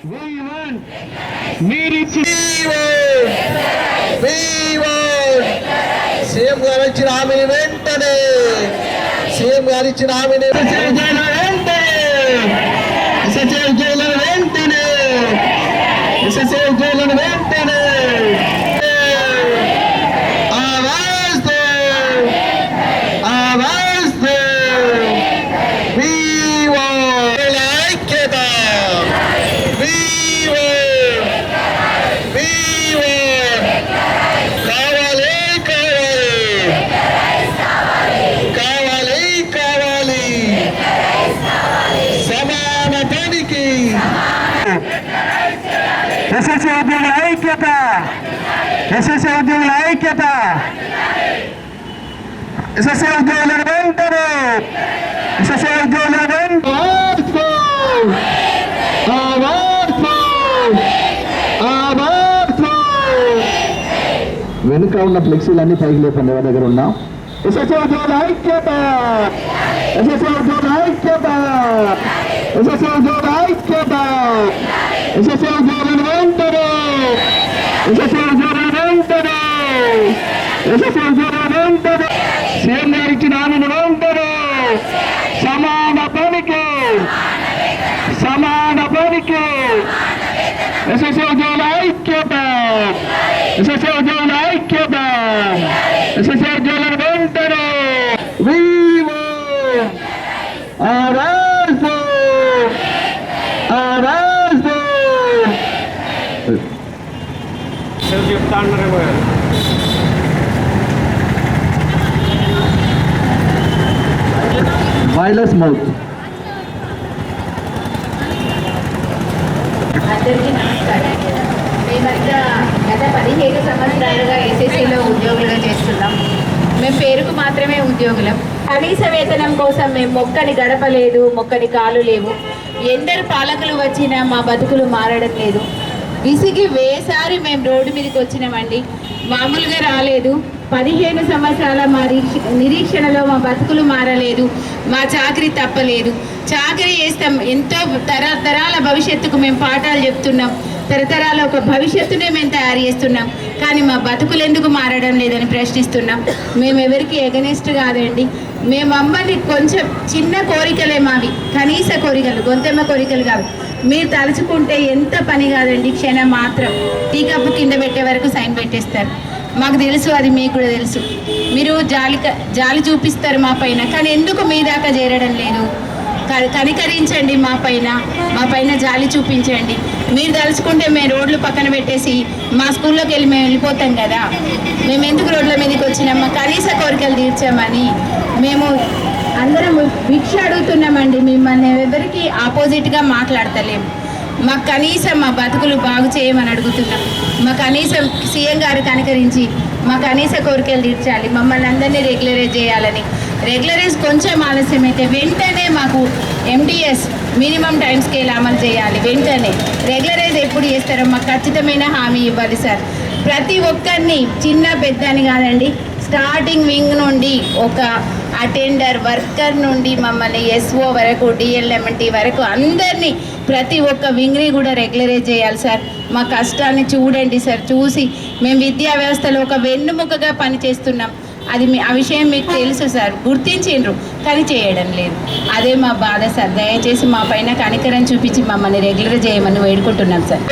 We want మీరిచ్చిన CM గారు ఇచ్చిన హామీని వెంటనే సీఎం గారు ఇచ్చిన హామీని ఎస్ఎస్సీ ఉద్యోగుల ఐక్యత ఎస్ఎస్సీ ఉద్యోగుల ఐక్యత ఎస్ఎస్సీ ఉద్యోగులను వెంటనే ఎస్ఎస్సీ ఉద్యోగులను వెంటనే వెనుక ఉన్న ఫ్లెక్సీలన్నీ పైకి లేపండి ఎవరి దగ్గర ఉన్నాం ఎస్ఎస్సీ ఉద్యోగుల ఐక్యత ఎస్ఎస్సీ ఉద్యోగుల ఐక్యత ఎస్ఎస్సీ ఉద్యోగుల ఐక్యత ఎస్ఎస్సీ ఉద్యోగులను వెంటనే Esse é o jogo do Esse é o jogo do Londres. Sempre aí de nada no Londres. Chama na pânico. Chama na pânico. Esse é o jogo da equipe. Esse é o jogo da equipe. Esse é o jogo do Vivo. Arão. చెప్తా అన్నారు వైలెస్ mouth అందరికీ నమస్కారం మేమంతా గత పదిహేను సంవత్సరాలుగా ఎస్ఎస్సీలో ఉద్యోగులుగా చేస్తున్నాం మేము పేరుకు మాత్రమే ఉద్యోగులం కనీస వేతనం కోసం మేము మొక్కని గడపలేదు మొక్కని కాలు లేవు ఎందరు పాలకులు వచ్చినా మా బతుకులు మారడం లేదు. విసిగి వేసారి మేము రోడ్డు మీదకి వచ్చినామండి. మామూలుగా రాలేదు. పదిహేను సంవత్సరాల మా నిరీక్షణలో మా బతుకులు మారలేదు. మా చాకరీ తప్పలేదు. చాకరీ చేస్తాం. ఎంతో తరతరాల భవిష్యత్తుకు మేము పాఠాలు చెప్తున్నాం. తరతరాల ఒక భవిష్యత్తునే మేము తయారు చేస్తున్నాం. కానీ మా బతుకులు ఎందుకు మారడం లేదని ప్రశ్నిస్తున్నాం. మేము ఎవరికి ఎగనెస్ట్ కాదండి. మేము అమ్మని కొంచెం చిన్న కోరికలే మావి. కనీస కోరికలు గొంతెమ్మ కోరికలు కాదు. మీరు తలుచుకుంటే ఎంత పని కాదండి క్షణం మాత్రం. టీ కప్పు కింద పెట్టే వరకు సైన్ పెట్టేస్తారు. మాకు తెలుసు అది మీకు కూడా తెలుసు. మీరు జాలి జాలి చూపిస్తారు మా పైన కానీ ఎందుకు మీ దాకా చేరడం లేదు? క- కనికరించండి మా పైన మా పైన జాలి చూపించండి. మీరు తలుచుకుంటే మేము రోడ్లు పక్కన పెట్టేసి మా స్కూల్లోకి వెళ్ళి మేము వెళ్ళిపోతాం కదా. మేము ఎందుకు రోడ్ల మీదకి వచ్చినామా? కనీస కోరికలు తీర్చామని. మేము అందరం భిక్ష అడుగుతున్నామండి. మిమ్మల్ని ఎవరికి ఆపోజిట్గా మాట్లాడతలేము మాకు కనీసం మా బతుకులు బాగు చేయమని అడుగుతున్నాం. మా కనీసం సీఎం గారు కనుకరించి మా కనీస కోరికలు తీర్చాలి. మమ్మల్ని అందరినీ రెగ్యులరైజ్ చేయాలని. రెగ్యులరైజ్ కొంచెం ఆలస్యమైతే వెంటనే మాకు ఎండిఎస్ మినిమం టైం స్కేల్ అమలు చేయాలి. వెంటనే. రెగ్యులరైజ్ ఎప్పుడు చేస్తారో మాకు ఖచ్చితమైన హామీ ఇవ్వాలి సార్. ప్రతి ఒక్కరిని చిన్న పెద్ద అని కాదండి స్టార్టింగ్ వింగ్ నుండి ఒక అటెండర్ వర్కర్ నుండి మమ్మల్ని ఎస్ఓ వరకు డిఎల్ఎంటీ వరకు అందరినీ ప్రతి ఒక్క వింగ్ని కూడా రెగ్యులరైజ్ చేయాలి సార్. మా కష్టాన్ని చూడండి సార్ చూసి మేము విద్యా వ్యవస్థలో ఒక వెన్నుముకగా పనిచేస్తున్నాం. అది మీ ఆ విషయం మీకు తెలుసు సార్. గుర్తించిండ్రు కానీ చేయడం లేదు. అదే మా బాధ సార్. దయచేసి మా పైన కనికరం చూపించి మమ్మల్ని రెగ్యులర్ చేయమని వేడుకుంటున్నాం సార్.